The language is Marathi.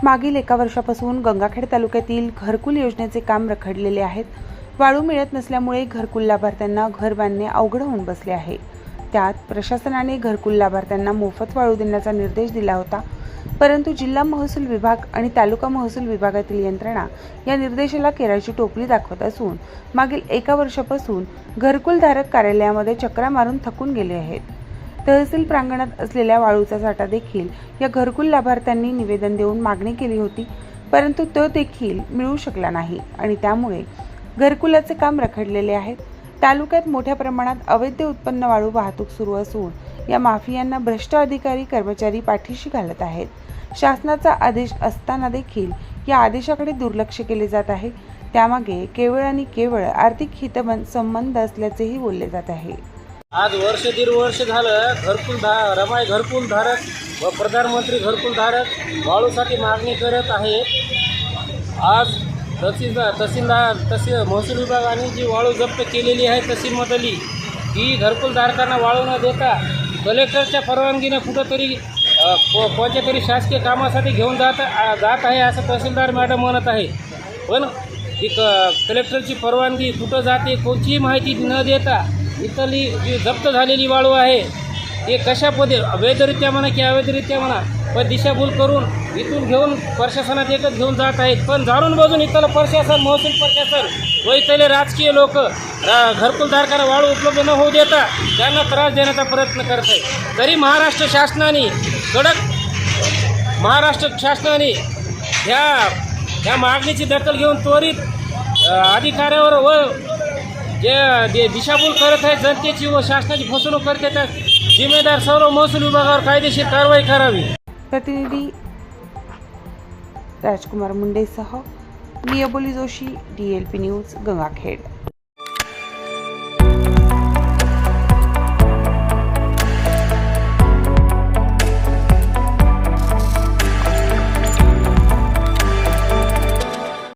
मागील एका वर्षापासून गंगाखेड तालुक्यातील घरकुल योजनेचे काम रखडलेले आहेत. वाळू मिळत नसल्यामुळे घरकुल लाभार्थ्यांना घर बांधणे अवघड होऊन बसले आहे. त्यात प्रशासनाने घरकुल लाभार्थ्यांना मोफत वाळू देण्याचा निर्देश दिला होता. परंतु जिल्हा महसूल विभाग आणि तालुका महसूल विभागातील यंत्रणा या निर्देशाला केराची टोपली दाखवत असून मागील एका वर्षापासून घरकुलधारक कार्यालयामध्ये चक्रा मारून थकून गेले आहेत. तहसील प्रांगणात असलेल्या वाळूचा साठा देखील या घरकुल लाभार्थ्यांनी निवेदन देऊन मागणी केली होती परंतु तो देखील मिळू शकला नाही आणि त्यामुळे घरकुलाचे काम रखडलेले आहे तालुक्यात मोठ्या प्रमाणात अवैध उत्पन्न वाळू वाहतूक सुरू असून या माफियांना भ्रष्ट अधिकारी कर्मचारी पाठीशी घालत आहेत. शासनाचा आदेश असताना देखील या आदेशाकडे दुर्लक्ष केले जात आहे. त्यामागे केवळ आणि केवळ आर्थिक हितबंध संबंध असल्याचेही बोलले जात आहे. आज वर्ष दीड वर्ष झालं घरकुल धा रमाई घरकुल धारक व प्रधानमंत्री घरकुल धारक वाळूसाठी मागणी करत आहे आज तहसीलदार तहसीलदार तहसील महसूल विभागाने जी वाळू जप्त केलेली आहे तहसीलमधली ती घरकुलधारकांना वाळू न देता कलेक्टरच्या परवानगीनं कुठंतरी कोणत्या तरी शासकीय कामासाठी घेऊन जात जात आहे असं तहसीलदार मॅडम म्हणत आहे. पण ती क कलेक्टरची परवानगी कुठं जाते कोणतीही माहिती न देता इथली जी जप्त झालेली वाळू आहे ते कशा पद्धती अवैधरित्या म्हणा की अवैधरित्या म्हणा पण दिशाभूल करून इथून घेऊन प्रशासनात एकच घेऊन जात आहेत. पण जाणून बजून इथलं प्रशासन महसूल प्रशासन व इथले राजकीय लोक घरकुलधारकांना वाळू उपलब्ध न होऊ देता त्यांना त्रास देण्याचा प्रयत्न करत आहे तरी महाराष्ट्र शासनाने कडक महाराष्ट्र शासनाने ह्या ह्या मागणीची दखल घेऊन त्वरित अधिकाऱ्यावर व जे दिशाभूल करत आहेत जनतेची व शासनाची फसवणूक करत आहेत जिम्मेदार सर्व महसूल विभागावर कायदेशीर कारवाई करावी. प्रतिनिधी राजकुमार मुंडेसह नियबोली Joshi D L P news Gangakhed.